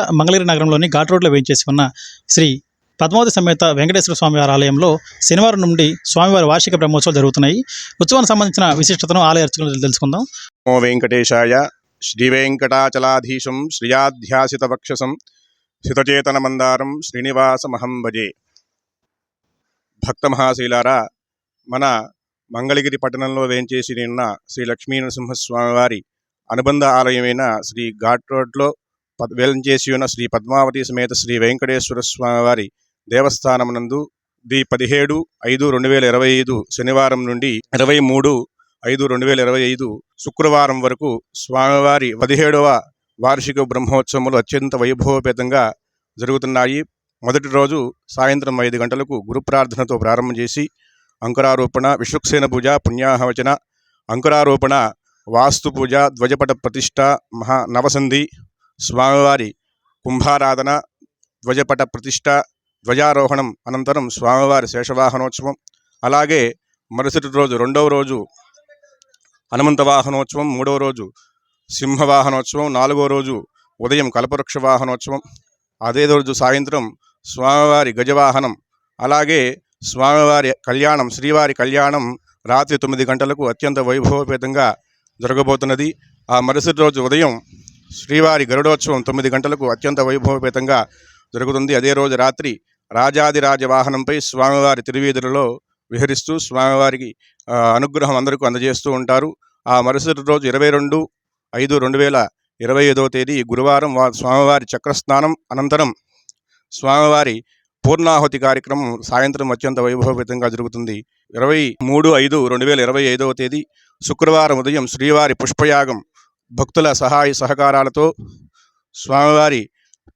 మంగళగిరి నగరంలోని ఘాట్ రోడ్లో వేయించేసి ఉన్న శ్రీ పద్మావతి సమేత వెంకటేశ్వర స్వామి వారి ఆలయంలో శనివారం నుండి స్వామివారి వార్షిక బ్రహ్మోత్సవాలు జరుగుతున్నాయి. ఉత్సవానికి సంబంధించిన విశిష్టతను ఆలయ అర్చకులు తెలుసుకుందాం. ఓ వెంకటేశాయ వక్షసం శితచేతన స్థితచేతనమందారం శ్రీనివాసమహం భజే. భక్త మహాశీలారా మన మంగళగిరి పట్టణంలో వేంచేసి ఉన్న శ్రీ లక్ష్మీ నరసింహస్వామివారి అనుబంధ ఆలయమైన శ్రీ ఘాట్ రోడ్లో పద్ ఉన్న శ్రీ పద్మావతి సమేత శ్రీ వెంకటేశ్వర స్వామివారి దేవస్థానమునందు ది పదిహేడు ఐదు రెండు వేల ఇరవై ఐదు శనివారం నుండి ఇరవై మూడు ఐదు రెండు వేల ఇరవై ఐదు శుక్రవారం వరకు స్వామివారి పదిహేడవ వార్షిక బ్రహ్మోత్సవములు అత్యంత వైభవపేతంగా జరుగుతున్నాయి. మొదటి రోజు సాయంత్రం ఐదు గంటలకు గురు ప్రార్థనతో ప్రారంభం చేసి అంకురారోపణ విశ్వక్సేన పూజ పుణ్యాహవచన అంకురారోపణ వాస్తు పూజ ధ్వజపట ప్రతిష్ట మహా నవసంధి స్వామివారి కుంభారాధన ధ్వజపట ప్రతిష్ట ధ్వజారోహణం అనంతరం స్వామివారి శేషవాహనోత్సవం అలాగే మరుసటి రోజు రెండవ రోజు హనుమంత వాహనోత్సవం మూడవ రోజు సింహవాహనోత్సవం నాలుగో రోజు ఉదయం కల్పవృక్ష వాహనోత్సవం అదే రోజు సాయంత్రం స్వామివారి గజవాహనం అలాగే స్వామివారి కళ్యాణం శ్రీవారి కళ్యాణం రాత్రి తొమ్మిది గంటలకు అత్యంత వైభవపేతంగా జరగబోతున్నది. ఆ మరుసటి రోజు ఉదయం శ్రీవారి గరుడోత్సవం తొమ్మిది గంటలకు అత్యంత వైభవపేతంగా జరుగుతుంది. అదే రోజు రాత్రి రాజాదిరాజ వాహనంపై స్వామివారి తిరువీధులలో విహరిస్తూ స్వామివారికి అనుగ్రహం అందరికీ అందజేస్తూ ఉంటారు. ఆ మరుసటి రోజు ఇరవై రెండు ఐదు రెండు వేల ఇరవై ఐదవ తేదీ గురువారం వా స్వామివారి చక్రస్నానం అనంతరం స్వామివారి పూర్ణాహుతి కార్యక్రమం సాయంత్రం అత్యంత వైభవపేతంగా జరుగుతుంది. ఇరవై మూడు ఐదు రెండు వేల ఇరవై ఐదవ తేదీ శుక్రవారం ఉదయం శ్రీవారి పుష్పయాగం భక్తుల సహాయ సహకారాలతో స్వామివారి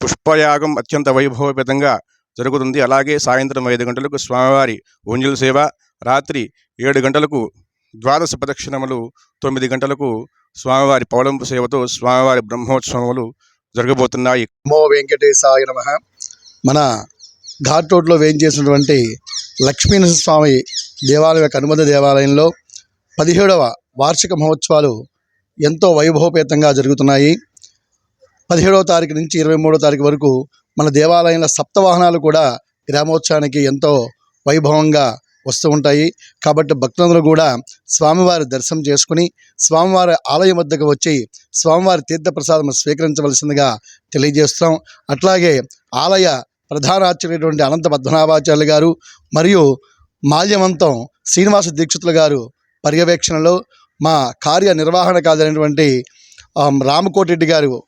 పుష్పయాగం అత్యంత వైభవపేతంగా జరుగుతుంది. అలాగే సాయంత్రం ఐదు గంటలకు స్వామివారి ఉంజల్ సేవ రాత్రి ఏడు గంటలకు ద్వాదశ ప్రదక్షిణములు తొమ్మిది గంటలకు స్వామివారి పౌళంపు సేవతో స్వామివారి బ్రహ్మోత్సవములు జరగబోతున్నాయి. మో వెంకటేశాయ నమ. మన ఘాట్ రోడ్లో వేయించేసినటువంటి లక్ష్మీనరసింహస్వామి దేవాలయం యొక్క అనుబంధ దేవాలయంలో పదిహేడవ వార్షిక మహోత్సవాలు ఎంతో వైభవపేతంగా జరుగుతున్నాయి. పదిహేడవ తారీఖు నుంచి ఇరవై మూడో తారీఖు వరకు మన దేవాలయంలో సప్తవాహనాలు కూడా గ్రామోత్సవానికి ఎంతో వైభవంగా వస్తూ ఉంటాయి. కాబట్టి భక్తులందరూ కూడా స్వామివారి దర్శనం చేసుకుని స్వామివారి ఆలయం వద్దకు వచ్చి స్వామివారి తీర్థప్రసాదం స్వీకరించవలసిందిగా తెలియజేస్తాం అట్లాగే ఆలయ ప్రధాన ఆచార్యుడైనటువంటి అనంత పద్మనాభాచార్యులు గారు మరియు మాల్యవంతం శ్రీనివాస దీక్షితులు గారు పర్యవేక్షణలో మా కార్య నిర్వహణకారైనటువంటి ఆమ్, రామకోటిరెడ్డి గారు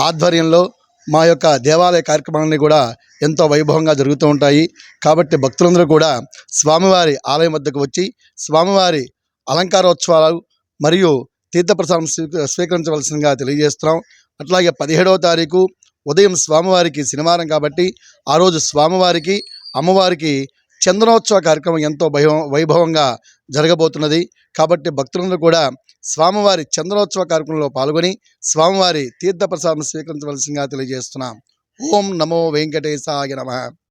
ఆధ్వర్యంలో మా యొక్క దేవాలయ కార్యక్రమాలన్నీ కూడా ఎంతో వైభవంగా జరుగుతూ ఉంటాయి. కాబట్టి భక్తులందరూ కూడా స్వామివారి ఆలయం వద్దకు వచ్చి స్వామివారి అలంకారోత్సవాలు మరియు తీర్థప్రసాదం స్వీ- స్వీకరించవలసిందిగా తెలియజేస్తున్నాం. అట్లాగే పదిహేడవ తారీఖు ఉదయం స్వామివారికి శనివారం కాబట్టి ఆ రోజు స్వామివారికి అమ్మవారికి చందనోత్సవ కార్యక్రమం ఎంతో వైభవం వైభవంగా జరగబోతున్నది. కాబట్టి భక్తులందరూ కూడా స్వామివారి చందనోత్సవ కార్యక్రమంలో పాల్గొని స్వామివారి తీర్థప్రసాదం స్వీకరించవలసిందిగా తెలియజేస్తున్నాం. ఓం నమో వెంకటేశాయ నమ.